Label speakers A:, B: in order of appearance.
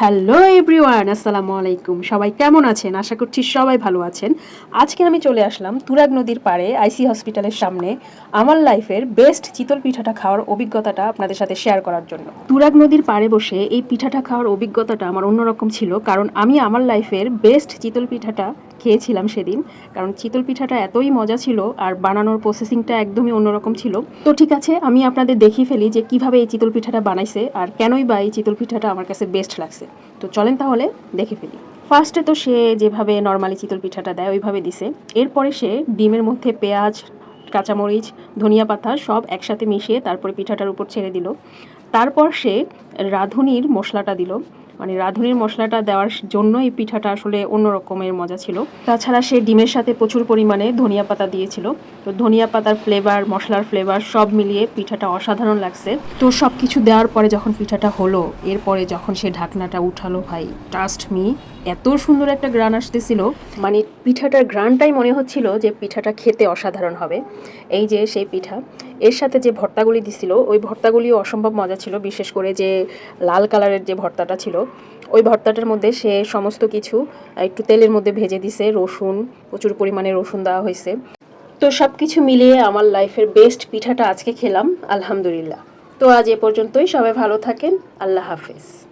A: Hello everyone, আসসালামু আলাইকুম। সবাই কেমন আছেন? আশা করছি সবাই ভালো আছেন। আজকে আমি চলে আসলাম তুরাগ নদীর পাড়ে, আইসি হসপিটালের সামনে, আমার লাইফের বেস্ট চিতল পিঠাটা খাওয়ার অভিজ্ঞতাটা আপনাদের সাথে শেয়ার করার জন্য। তুরাগ নদীর পাড়ে বসে এই পিঠাটা খাওয়ার অভিজ্ঞতাটা আমার অন্যরকম ছিল, কারণ আমি আমার লাইফের বেস্ট চিতল পিঠাটা খেয়েছিলাম সেদিন, কারণ চিতল পিঠাটা এতই মজা ছিল আর বানানোর প্রসেসিংটা একদমই অন্যরকম ছিল। তো ঠিক আছে, আমি আপনাদের দেখিয়ে ফেলি যে কীভাবে এই চিতল পিঠাটা বানাইছে আর কেনই বা এই চিতল পিঠাটা আমার কাছে বেস্ট লাগছে। তো চলেন তাহলে দেখে ফেলি। ফার্স্টে তো সে যেভাবে নর্মালি চিতল পিঠাটা দেয়, ওইভাবে দিছে। এরপরে সে ডিমের মধ্যে পেঁয়াজ, কাঁচামরিচ, ধনিয়া পাতা সব একসাথে মিশিয়ে তারপরে পিঠাটার উপর ছেড়ে দিল। তারপর সে রাঁধুনির মশলাটা দিল। মানে রাঁধুনির মশলাটা দেওয়ার জন্য এই পিঠাটা আসলে অন্য রকমের মজা ছিল। তাছাড়া সে ডিমের সাথে প্রচুর পরিমাণে ধনিয়া পাতা দিয়েছিল। তো ধনিয়া পাতার ফ্লেভার মশলার ফ্লেভার সব মিলিয়ে পিঠাটা অসাধারণ লাগছে। তো সব কিছু দেওয়ার পরে যখন পিঠাটা হলো, এরপরে যখন সে ঢাকনাটা উঠালো, ভাই ট্রাস্ট মি এত সুন্দর একটা গ্রান আসতেছিল। মানে পিঠাটার গ্রানটাই মনে হচ্ছিল যে পিঠাটা খেতে অসাধারণ হবে। এই যে সেই পিঠা, এর সাথে যে ভর্তাগুলি দিছিল, ওই ভর্তাগুলিও অসম্ভব মজা ছিল। বিশেষ করে যে লাল কালারের যে ভর্তাটা ছিল ওই ভর্তাটার মধ্যে সে সমস্ত কিছু, একটু তেলের মধ্যে ভেজে দিছে, রসুন, প্রচুর পরিমাণে রসুন দেওয়া হয়েছে। তো সব কিছু মিলিয়ে আমার লাইফের বেস্ট পিঠাটা আজকে খেলাম, আলহামদুলিল্লাহ। তো আজ এ পর্যন্তই, সবাই ভালো থাকেন, আল্লাহ হাফেজ।